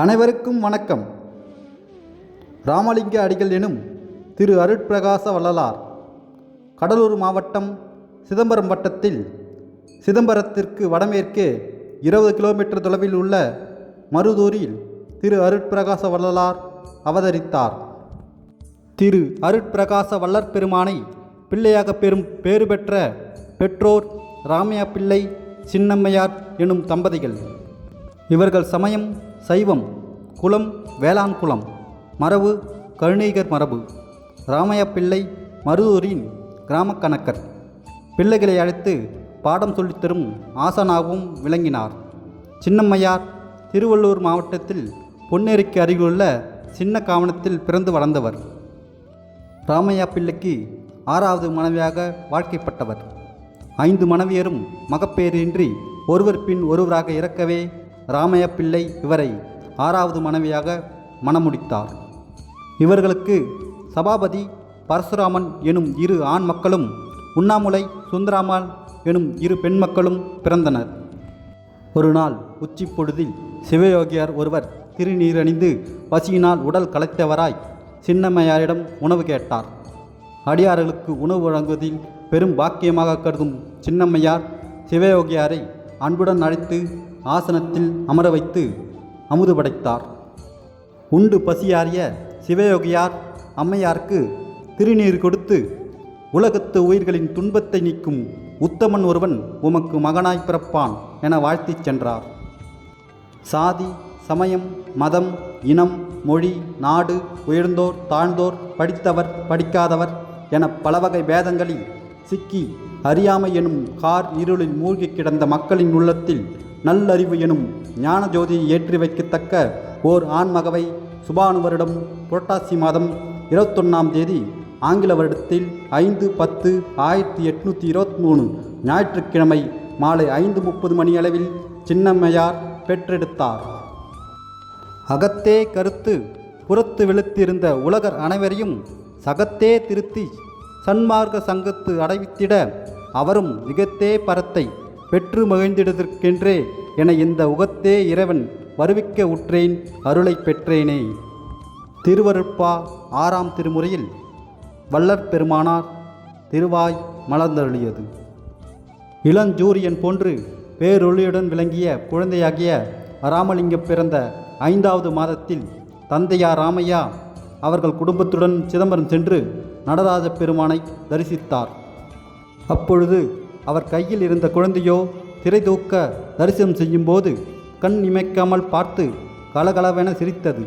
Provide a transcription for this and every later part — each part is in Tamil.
அனைவருக்கும் வணக்கம். ராமலிங்க அடிகள் எனும் திரு அருட்பிரகாச வள்ளலார் கடலூர் மாவட்டம் சிதம்பரம் வட்டத்தில் சிதம்பரத்திற்கு வடமேற்கே இருபது கிலோமீட்டர் தொலைவில் உள்ள மருதூரில் திரு அருட்பிரகாச வள்ளலார் அவதரித்தார். திரு அருட்பிரகாச வள்ளற் பெருமானை பிள்ளையாக பெறும் பேறு பெற்ற பெற்றோர் ராமையா பிள்ளை சின்னம்மையார் எனும் தம்பதிகள். இவர்கள் சமயம் சைவம் குலம் வேளாண் குலம் மரபு கருணீகர் மரபு ராமையா பிள்ளை மருதூரின் கிராமக் கணக்கர். பிள்ளைகளை அழைத்து பாடம் சொல்லித்தரும் ஆசனாகவும் விளங்கினார். சின்னம்மையார் திருவள்ளூர் மாவட்டத்தில் பொன்னேரிக்கு அருகிலுள்ள சின்ன காவணத்தில் பிறந்து வளர்ந்தவர். ராமையா பிள்ளைக்கு ஆறாவது மனைவியாக வாழ்க்கைப்பட்டவர். ஐந்து மனைவியரும் மகப்பேறின்றி ஒருவர் பின் ஒருவராக இறக்கவே ராமையப்பிள்ளை இவரை ஆறாவது மனைவியாக மணமுடித்தார். இவர்களுக்கு சபாபதி பரசுராமன் எனும் இரு ஆண் மக்களும் உண்ணாமுலை சுந்தராமாள் எனும் இரு பெண் மக்களும் பிறந்தனர். ஒரு நாள் உச்சி பொழுதில் சிவயோகியார் ஒருவர் திருநீரணிந்து பசியினால் உடல் கலைத்தவராய் சின்னம்மையாரிடம் உணவு கேட்டார். அடியார்களுக்கு உணவு வழங்குவதில் பெரும் பாக்கியமாக கருதும் சின்னம்மையார் சிவயோகியாரை அன்புடன் அழைத்து ஆசனத்தில் அமர வைத்து அமுது படைத்தார். உண்டு பசியாறிய சிவயோகியார் அம்மையாருக்கு திருநீர் கொடுத்து உலகத்து உயிர்களின் துன்பத்தை நீக்கும் உத்தமன் ஒருவன் உமக்கு மகனாய் பிறப்பான் என வாழ்த்திச் சென்றார். சாதி சமயம் மதம் இனம் மொழி நாடு உயர்ந்தோர் தாழ்ந்தோர் படித்தவர் படிக்காதவர் என பலவகை பேதங்களில் சிக்கி அறியாமை எனும் கார் இருளில் மூழ்கி கிடந்த மக்களின் உள்ளத்தில் நல்லறிவு எனும் ஞான ஜோதியை ஏற்றி வைக்கத்தக்க ஓர் ஆண்மகவை சுபானு வருடம் புரட்டாசி மாதம் இருபத்தொன்னாம் தேதி ஆங்கில வருடத்தில் ஐந்து பத்து ஆயிரத்தி எட்நூற்றி இருபத்தி மூணு ஞாயிற்றுக்கிழமை மாலை ஐந்து முப்பது மணியளவில் சின்னம்மையார் பெற்றெடுத்தார். அகத்தே கருத்து புறத்து வெளுத்திருந்த உலகர் அனைவரையும் சகத்தே திருத்தி சன்மார்க்க சங்கத்து அடைவித்திட அவரும் விகத்தே பரத்தை பெற்று மகிழ்ந்திடுதற்கென்றே என இந்த உகத்தே இறைவன் வருவிக்க உற்றேன் அருளை பெற்றேனே. திருவருட்பா ஆறாம் திருமுறையில் வல்லற்பெருமானார் திருவாய் மலர்ந்தருளியது. இளஞ்சூரியன் போன்று பேரொளியுடன் விளங்கிய குழந்தையாகிய ராமலிங்கம் பிறந்த ஐந்தாவது மாதத்தில் தந்தையா ராமையா அவர்கள் குடும்பத்துடன் சிதம்பரம் சென்று நடராஜ பெருமானை தரிசித்தார். அப்பொழுது அவர் கையில் இருந்த குழந்தையோ திரை தூக்க தரிசனம் செய்யும்போது கண் இமைக்காமல் பார்த்து கலகலவென சிரித்தது.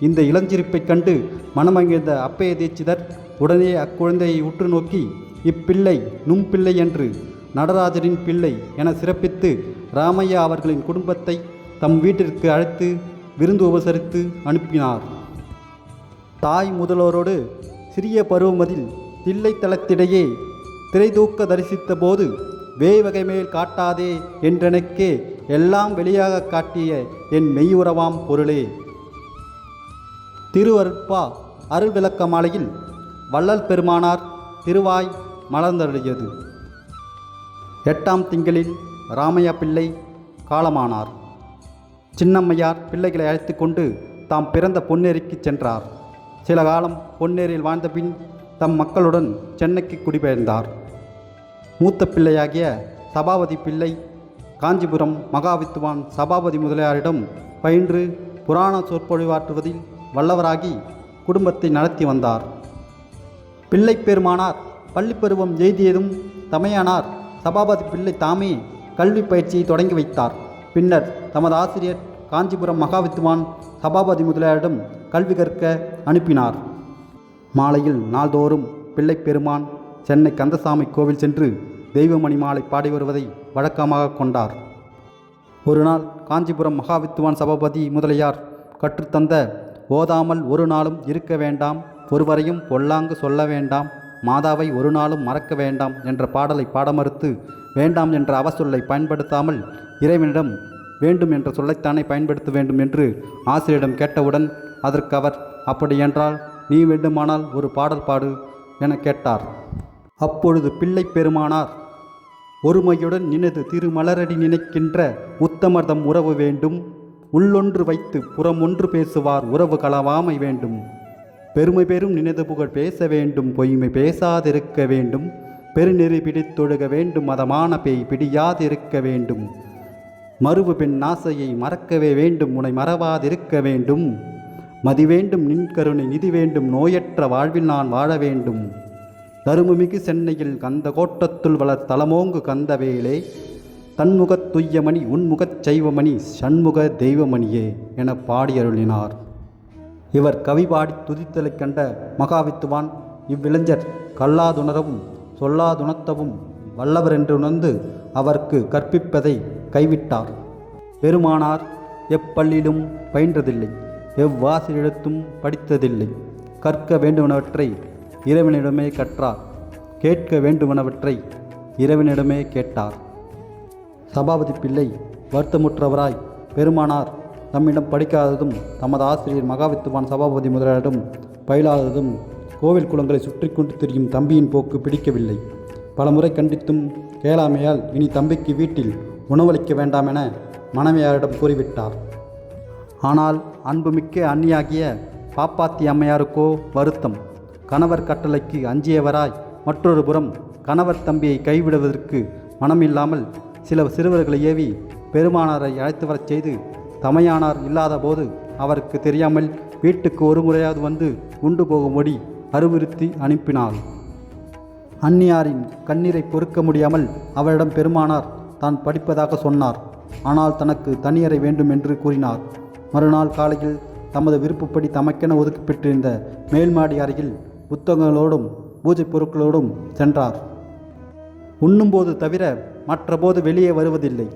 இந்த இளஞ்சிரிப்பைக் கண்டு மனமகிழ்ந்த அப்பைய தீட்சிதர் உடனே அக்குழந்தையை உற்று நோக்கி இப்பிள்ளை நும் பிள்ளை என்று நடராஜரின் பிள்ளை என சிறப்பித்து ராமையா அவர்களின் குடும்பத்தை தம் வீட்டிற்கு அழைத்து விருந்து உபசரித்து அனுப்பினார். தாய் முதல்வரோடு சிறிய பருவமதில் தில்லை தளத்திடையே திரைதூக்க தரிசித்த போது வேய்வகை மேல் காட்டாதே என்றெனக்கே எல்லாம் வெளியாக காட்டிய என் மெய்யுறவாம் பொருளே. திருவருட்பா அருள் விளக்க மாலையில் வள்ளல் பெருமானார் திருவாய் மலர்ந்தருளியது. எட்டாம் திங்களில் ராமையா பிள்ளை காலமானார். சின்னம்மையார் பிள்ளைகளை அழைத்து கொண்டு தாம் பிறந்த பொன்னேரிக்கு சென்றார். சில காலம் பொன்னேரியில் வாழ்ந்த பின் தம் மக்களுடன் சென்னைக்கு குடிபெயர்ந்தார். மூத்த பிள்ளையாகிய சபாபதி பிள்ளை காஞ்சிபுரம் மகாவித்துவான் சபாபதி முதலியாரிடம் பயின்று புராண சொற்பொழிவாற்றுவதில் வல்லவராகி குடும்பத்தை நடத்தி வந்தார். பிள்ளை பெருமானார் பள்ளிப்பருவம் எய்தியதும் தமையானார் சபாபதி பிள்ளை தாமே கல்வி பயிற்சியை தொடங்கி வைத்தார். பின்னர் தமது ஆசிரியர் காஞ்சிபுரம் மகாவித்துவான் சபாபதி முதலியாரிடம் கல்வி கற்க அனுப்பினார். மாலையில் நாள்தோறும் பிள்ளை பெருமான் சென்னை கந்தசாமி கோவில் சென்று தெய்வமணி மாலை பாடி வருவதை வழக்கமாக கொண்டார். ஒரு நாள் காஞ்சிபுரம் மகாவித்துவான் சபாபதி முதலியார் கற்றுத்தந்த ஓதாமல் ஒரு நாளும் இருக்க வேண்டாம் ஒருவரையும் பொல்லாங்கு சொல்ல வேண்டாம் மாதாவை ஒரு நாளும் மறக்க வேண்டாம் என்ற பாடலை பாட மறுத்து வேண்டாம் என்ற அவசொல்லை பயன்படுத்தாமல் இறைவனிடம் வேண்டும் என்ற சொல்லைத்தானே பயன்படுத்த வேண்டும் என்று ஆசிரியரிடம் கேட்டவுடன் அதற்கு அவர் அப்படியென்றால் நீ வேண்டுமானால் ஒரு பாடல் பாடு என கேட்டார். அப்பொழுது பிள்ளை பெருமானார் ஒருமையுடன் நினது திருமலரடி நினைக்கின்ற உத்தமர்தம் உறவு வேண்டும். உள்ளொன்று வைத்து புறம் ஒன்று பேசுவார் உறவு களவாமை வேண்டும். பெருமை பெரும் நினைது புகழ் பேச வேண்டும். பொய்மை பேசாதிருக்க வேண்டும். பெருநெறி பிடித்தொழுக வேண்டும். மதமான பேய் பிடியாதிருக்க வேண்டும். மறுவு பெண் ஆசையை மறக்கவே வேண்டும். உனை மறவாதிருக்க வேண்டும். மதி வேண்டும். நின் கருணை நிதி வேண்டும். நோயற்ற வாழ்வில் நான் வாழ வேண்டும். தருமமிகு சென்னையில் கந்த கோட்டத்துள் வளர் தலமோங்கு கந்தவேலே தன்முகத் துய்யமணி உன்முகச் செய்வமணி சண்முக தெய்வமணியே என பாடியருளினார். இவர் கவி பாடி துதித்தலைக் கண்ட மகாவித்துவான் இவ்விளைஞர் கல்லாதுணரவும் சொல்லாதுணத்தவும் வல்லவர் என்று உணர்ந்து அவருக்கு கற்பிப்பதை கைவிட்டார். பெருமானார் எப்பள்ளியிலும் பயின்றதில்லை எவ்வாசிரிடத்தும் படித்ததில்லை கற்க வேண்டுவனவற்றை இறைவனிடமே கற்றார். கேட்க வேண்டுமனவற்றை இறைவனிடமே கேட்டார். சபாபதி பிள்ளை வருத்தமுற்றவராய் பெருமானார் தம்மிடம் படிக்காததும் தமது ஆசிரியர் மகாவித்துவான் சபாபதி முதலிடம் பயிலாததும் கோவில் குளங்களை சுற்றி கொண்டு திரியும் தம்பியின் போக்கு பிடிக்கவில்லை. பலமுறை கண்டித்தும் கேளாமையால் இனி தம்பிக்கு வீட்டில் உணவளிக்க வேண்டாம் என மனைவியாரிடம் கூறிவிட்டார். ஆனால் அன்புமிக்க அன்னியாகிய பாப்பாத்தி அம்மையாருக்கோ வருத்தம். கணவர் கட்டளைக்கு அஞ்சியவராய் மற்றொரு புறம் கணவர் தம்பியை கைவிடுவதற்கு மனமில்லாமல் சில சிறுவர்களை ஏவி பெருமானாரை அழைத்து வரச் செய்து தமையானார் இல்லாதபோது அவருக்கு தெரியாமல் வீட்டுக்கு ஒரு முறையாவது வந்து உண்டு போகும்படி அறிவுறுத்தி அனுப்பினாள். அந்நியாரின் கண்ணீரை பொறுக்க முடியாமல் அவரிடம் பெருமானார் தான் படிப்பதாக சொன்னார். ஆனால் தனக்கு தனியறை வேண்டும் என்று கூறினார். மறுநாள் காலையில் தமது விருப்பப்படி தமக்கென ஒதுக்கப்பட்டிருந்த மேல்மாடி அறையில் புத்தகங்களோடும் பூஜை பொருட்களோடும் சென்றார். உண்ணும்போது தவிர மற்றபோது வெளியே வருவதில்லை.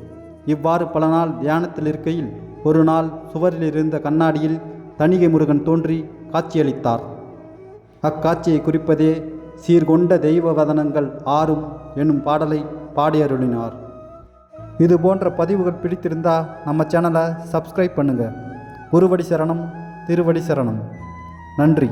இவ்வாறு பல நாள் தியானத்தில் இருக்கையில் ஒரு நாள் சுவரில் இருந்த கண்ணாடியில் தணிகை முருகன் தோன்றி காட்சியளித்தார். அக்காட்சியை குறிப்பதே சீர்கொண்ட தெய்வ வதனங்கள் ஆறும் என்னும் பாடலை பாடியருளினார். இது போன்ற பதிவுகள் பிடித்திருந்தா நம்ம சேனலை சப்ஸ்கிரைப் பண்ணுங்கள் குருவடி சரணம் திருவடி சரணம். நன்றி.